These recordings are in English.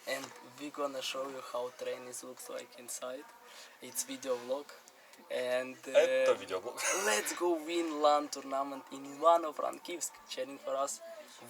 and we're gonna show you how train is looks like inside. It's video vlog. And uh, Это видеоблог. let's go win LAN tournament in Ivano-Frankivsk. Cheering for us.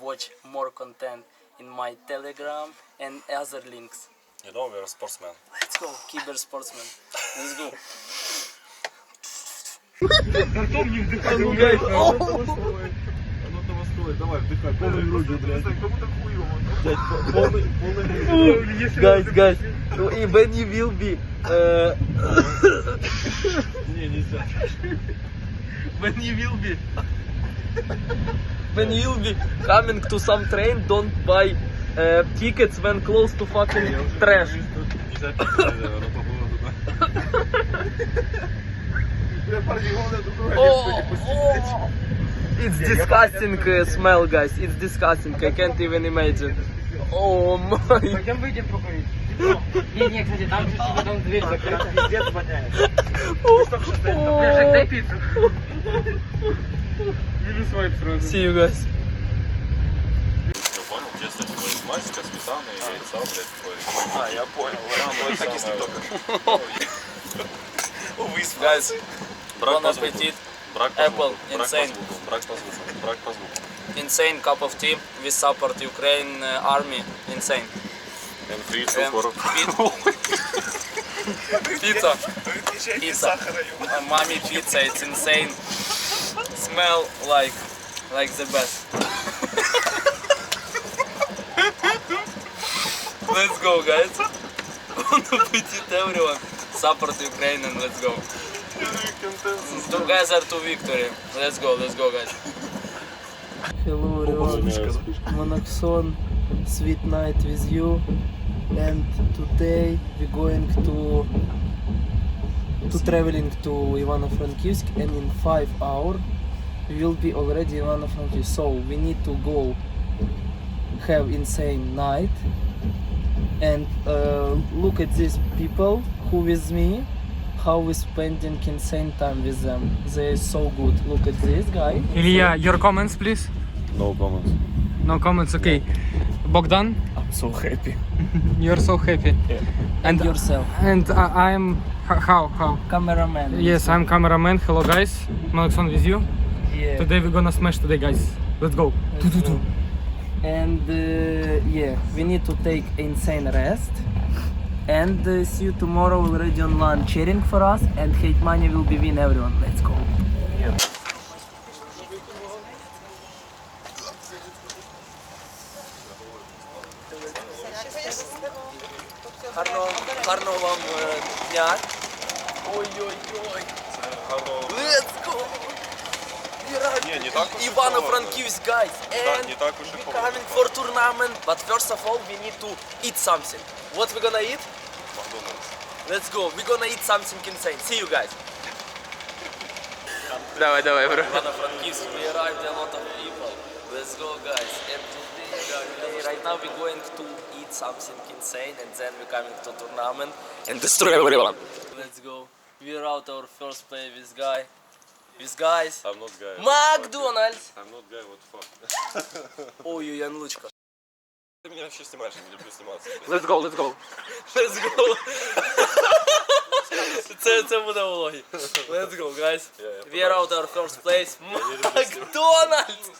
Watch more content in my Telegram and other links. You know, we're a sportsman. Let's go, Kiber Sportsman. Let's go. Guys, guys, и when you will be... Uh, when you will be... when you will be coming to some train, don't buy uh, tickets when close to fucking trash. Oh, oh. It's disgusting uh, smell, guys. It's disgusting. I can't even imagine. Oh my. Пойдем выйдем покурить. Не, не, кстати, там же там дверь закрыта, пиздец воняет. Лешек, дай пиццу. Бери свайп сразу. See you guys. Масика, сметаны и блядь. А, я понял. Там так из только. Guys, Брак Bon по звуку. appetit. Брак по Apple, звуку. Брак по insane. звуку. Брак по звуку. Брак по звуку. insane cup of tea. We support Ukraine uh, army. Insane. And free Um, скоро. Pizza. Pizza. Uh, mommy pizza. It's insane. Smell like like the best. let's go, guys. Bon appetit, everyone. Support Ukraine and let's go. Together to victory. Let's go, let's go, guys. Hello, everyone. Monoxon, sweet night with you. And today we're going to to traveling to Ivano-Frankivsk and in five hours we will be already in Ivano-Frankivsk. So we need to go have insane night and uh, look at these people who with me how we spend and can spend time with them. They are so good. Look at this guy. Ilya, your comments, please. No comments. No comments. Okay. Bogdan, I'm so happy. you're so happy. And And yourself, And I, I'm how how? cameraman. Yes, I'm cameraman. Hello, guys. Malakson with you. Yeah. Today we're gonna smash today, guys. Let's go. Let's go. And uh, yeah, we need to take insane rest And uh, see you tomorrow already on LAN cheering for us. And hate money will be win everyone. Let's go. Гарного, гарного вам е, дня. Ой-ой-ой. Let's go! Ні, не так уж і Ivano-Frankivsk, guys. And не так уж і we холодно. coming for tournament. But first of all, we need to eat something. What we gonna eat? Макдональдс. Let's go. We gonna eat something insane. See you guys. Давай, давай, bro. Ivano-Frankivsk, we arrived a lot of people. Let's go, guys. And today, today, right now, we're going to eat something insane, and then we're coming to tournament and destroy everyone. Let's go. We're out our first play with guy. With guys. I'm not guy. Макдональдс. I'm not guy, what the fuck. Ой, Янлучка. Ты меня вообще снимаешь, я не люблю сниматься. Let's go, let's go. Let's go. це, це буде влоги. Let's go, guys. Yeah, We are out our first place. McDonald's!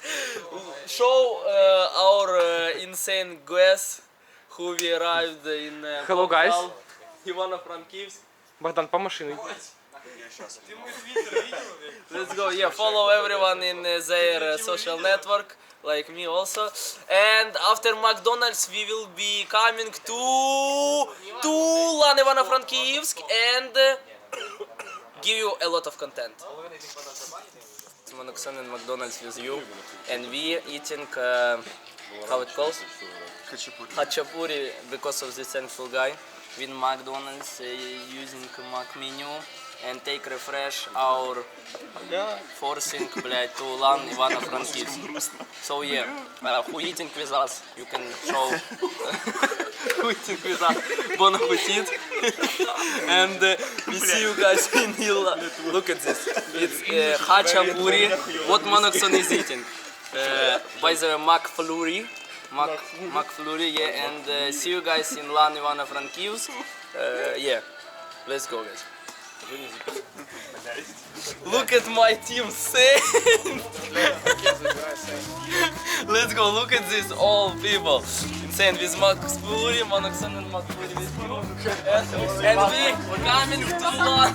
Show uh, our uh, insane guests who we arrived in uh, Hello, guys. Portugal, Ivano-Frankivsk. Богдан, по машине. Let's go. Yeah, follow everyone in uh, their uh, social network, like me also. And after McDonald's, we will be coming to to Lan Ivano-Frankivsk and uh, give you a lot of content. Monoxon and McDonald's with you, and we eating uh, how it calls Hachapuri because of this thankful guy with McDonald's uh, using Mac menu and take refresh our forcing блядь, to LAN Ivano-Frankivsk. So yeah, uh, who eating with us, you can show who eating with us, bon appetit. and uh, we see you guys in Ila. Look at this. It's uh, Hachapuri. What Monoxon is eating? Uh, by the way, McFlurry. Mac, McFlurry, yeah, and uh, see you guys in LAN Ivano-Frankivsk. Uh, yeah, let's go, guys. Look at my team, Saint! Let's go, look at this, all people. Insane with Max Flurry, Monoxon and McFlurry with you. And, we coming to LAN.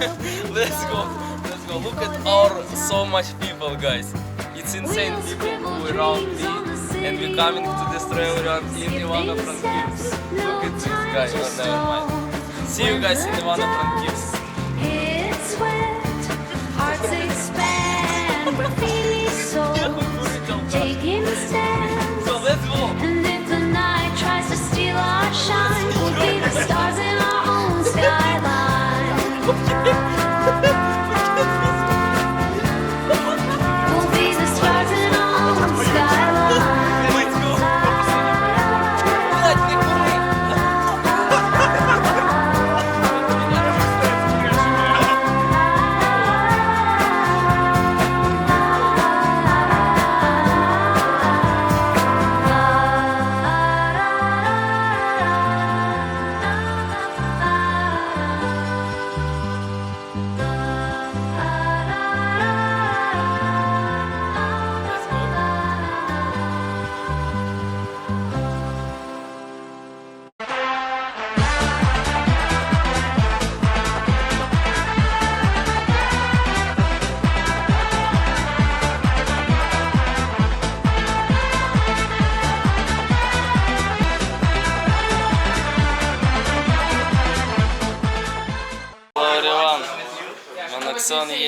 let's go, let's go. Look at our so much people, guys. It's insane people who around me. And we coming to destroy everyone in Ivano-Frankivsk. Look at this guy, oh, never mind. See you guys in Ivano-Frankivsk. It's wet, hearts expand, we're feeling so taking a stand. So let's go. And if the night tries to steal our shine, we'll be the stars in our own skyline.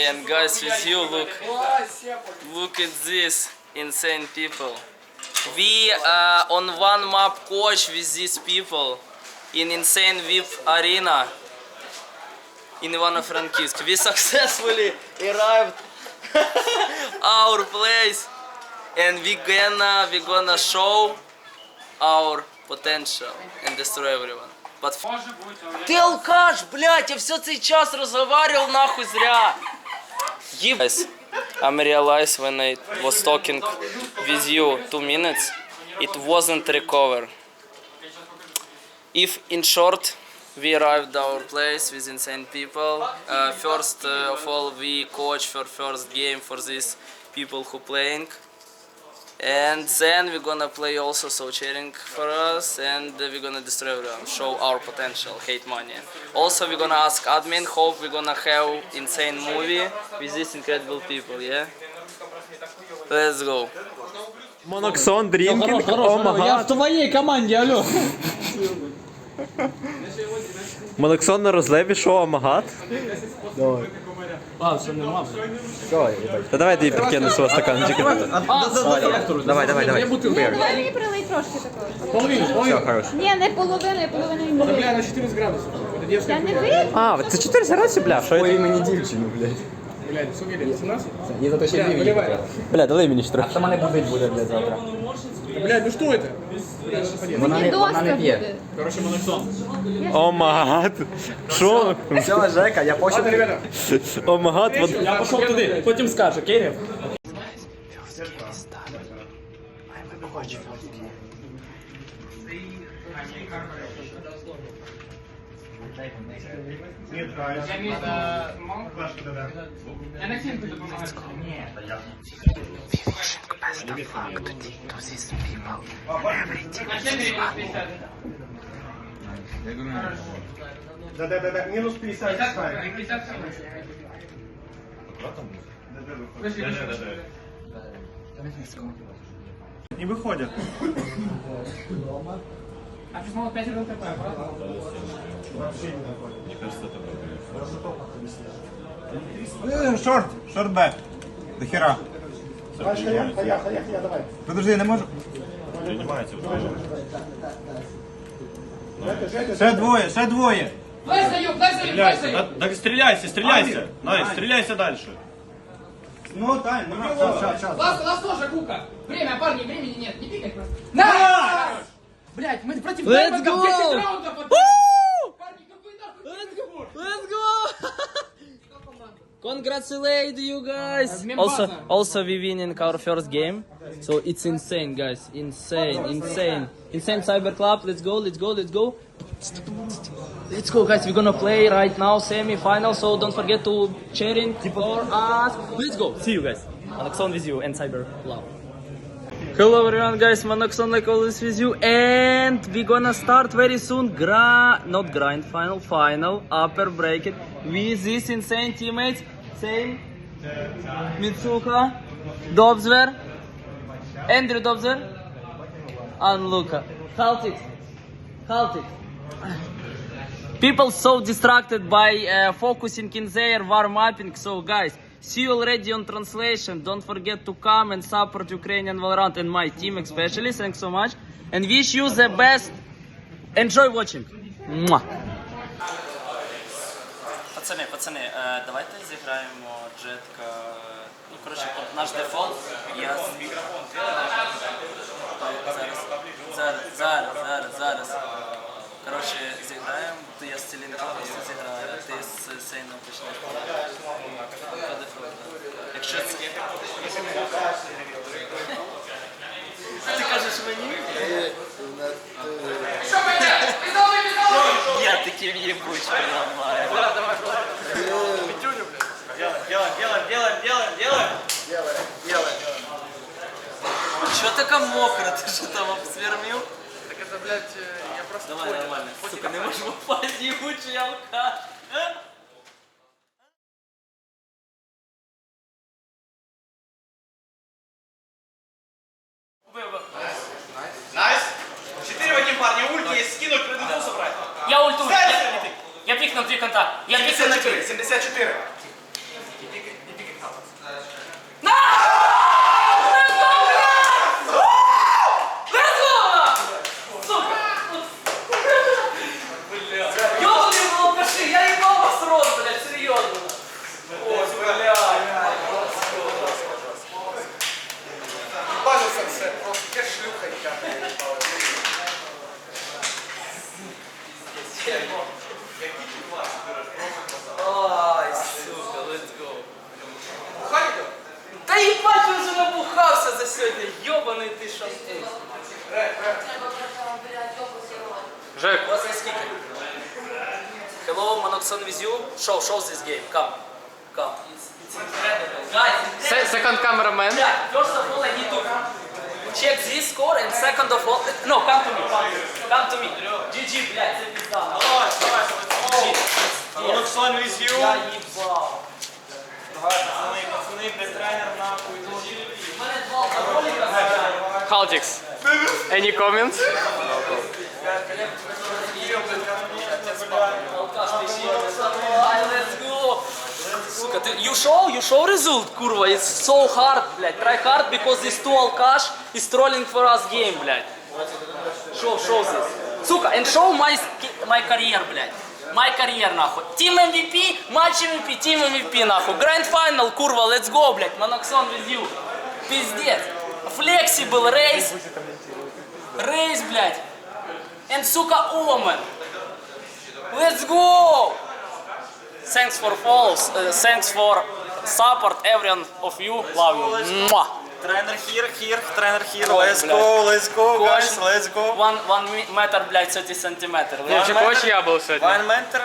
And guys with you look look at this insane people. We uh, on one map coach with these people in insane VIP arena in Ivano-Frankivsk. We successfully arrived our place and we gonna we gonna show our potential and destroy everyone. But Ты алкаш, блядь, я все цей час разговаривал нахуй зря. I'm realized when I was talking with you two minutes, it wasn't recover. If in short, we arrived our place with insane people. Uh, first uh, of all, we coach for first game for these people who playing. And then we're gonna play also so cheering for us and we're gonna destroy everyone, show our potential, hate money. Also we're gonna ask admin, hope we're gonna have insane movie with these incredible people, yeah? Let's go. Моноксон, дрінкінг, омага. в твоей команде, алло. Моноксон на розливі, що омагат? А, все нормально. Та давай ти підкину свого стаканчика. Давай, давай, давай. Мені прилий трошки такого. Половину, половину. Хорош. Ні, не половину, половину не Бля, на 14 градусов. Это девушка. Я не вийду. А, це 4 градусів, бля, що я? мені дівчину, блядь. Блядь, лет? 17? Я зато ще Бля, дві выливай. Бля, дали мені трохи. Що мене будить буде, блядь, завтра? Блядь, ну что это? Блядь? Вона не, вона не п'є. Короче, моноксон. Омагат. Що? Все, Жека, я Ладно, почав. ребята, Омагат, вот... я пошел туди, потім скажу, Нет, да, я имею в виду... Пашка, да, да. Я на химку допомагаю. Нет, я... Перешивка постфакту, Титу здесь пипал. Everything is fun. Да, да, да, да, минус 50 ставим. 50 ставим. Да, да, да, да. Не выходят. Дома. А почему опять был такой правда? Мне кажется, это был. Даже. Э, шорт, шорт бэк. До хера. Давай, я, я, давай. Подожди, я не можу. Принимайте. Ще двоє, ще двоє. Дай заюк, дай заюк, дай заюк. Так стреляйся, стреляйся. Най, стреляйся дальше. Ну, дай, ну, сейчас, сейчас. у нас тоже, Кука. Время, парни, времени нет. Не пикать просто. На! Блять, мы против Let's Даймондов go! 10 раундов отдали. Парни, какой нахуй? Let's go! Congratulate you guys! Also, also we winning our first game, so it's insane, guys. Insane, insane, insane cyber club. Let's go, let's go, let's go. Let's go, guys. We're gonna play right now semi-final, so don't forget to cheering for us. Let's go. See you guys. Alexon with you and cyber club. Hello everyone guys, Manoxon like always with you and we're gonna start very soon gra not grind final final upper bracket with these insane teammates same Mitsuka Dobzver Andrew Dobzver and Luca halt it halt it. People so distracted by uh, focusing in their warm-upping so guys see you already on translation don't forget to come and support Ukrainian Valorant and my team especially thanks so much and wish you the best enjoy watching Mwah. Пацани, пацани, е, давайте зіграємо джетка. Ну, коротше, наш дефолт. Я. Зараз, зараз, зараз, зараз. Коротше, зіграємо, я з цілінком зіграю, ти з Сейном почнеш. Ти кажеш мені? Я таким ебучку ломаю. Делаем, делаем, делаем, делаем, делаем. Делаем, делаем. Чё такая мокро? Ты что там обсвермил? Так это, блядь, э, я просто... Давай, нормально. Сука, не можешь попасть, ебучий алкаш. на три конта. Я 74. 74. Жек, У вас є скільки? Hello, Monoxon with you. Show, show this game. Come. Come. It's, it's incredible. Guys, incredible. second cameraman. Yeah, first of all, I need to check this score, and second of all, no, come to me, come to me, come to me. GG, блядь, це пізда. Давай, давай, Олександр with you. Я їбав. Пацани, де тренер нахуй. У Any comments? You show, you show result, курва, it's so hard, блядь, try hard because this two алкаш is trolling for us game, блядь. Show, show this. Сука, and show my, my career, блядь. My career, нахуй. Team MVP, матч MVP, Team MVP, нахуй. Grand final, курва, let's go, блядь. Monoxon with you. Пиздец. Flexible, race. Race, блядь. And, сука, Omen. Let's go! Thanks for follows, uh, thanks for support, everyone of you, love you. Mwah. Тренер here, here, тренер here. Ой, Let's блядь. go, let's go, guys, Кожен- let's go. One, one me- meter, блядь, 30 сантиметр. Хлопчик, хоч я був сьогодні. One meter,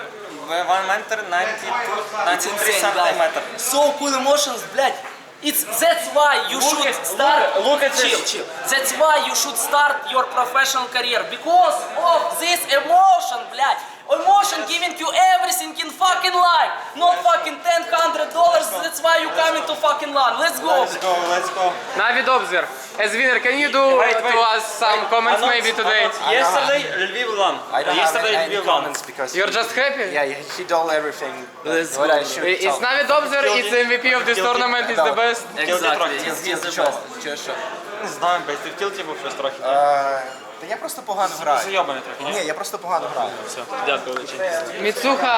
one meter, 92, It's 93 insane, сантиметр. guys. So cool emotions, блядь. It's that's why you should at- start. look- look at chill, this. chill. That's why you should start your professional career because of this emotion, блядь. Emotion giving you everything in fucking life, Not fucking 10 hundred dollars. That's why you coming to fucking LAN. Let's go. Let's go, let's go. Navid Obser. As winner, can you do Wait, to wait. us some comments maybe today? Yesterday, Lviv won. I don't Yesterday, have any Lviv won. comments because You're just happy? yeah, he told everything. Let's what go. I should It's tell. Navid Obser, it's MVP of this tournament, he's the best. Exactly. He's, he's the best. Чи що? Не знаю, блядь, ти в тілті був щось трохи. Е, Та я просто погано граю. Зайобаний трохи, ні? Ні, я просто погано граю. Все, Дякую, величезно. Mitsuha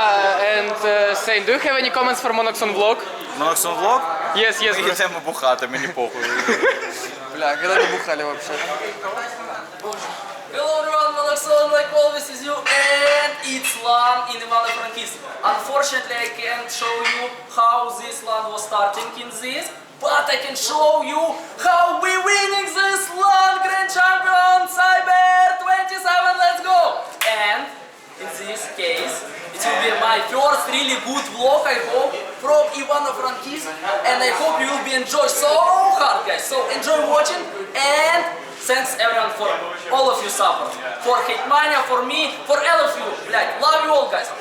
and uh, Sain, do you have any comments for Monoxon vlog? Моноксон влог? Yes, yes, bro. Йдемо бухати, мені похуй. Бля, коли ми бухали вообще? Hello everyone, Monoxon like always is you and it's LAN in Ivano-Frankivsk. Unfortunately, I can't show you how this LAN was starting in this, But I can show you how we winning this long grand champion Cyber 27. Let's go! And in this case, it will be my first really good vlog, I hope, from Ivano Frankis. And I hope you will be enjoy so hard, guys. So enjoy watching and thanks everyone for all of you, support. For Hitmania, for me, for all of you. Like, love you all, guys.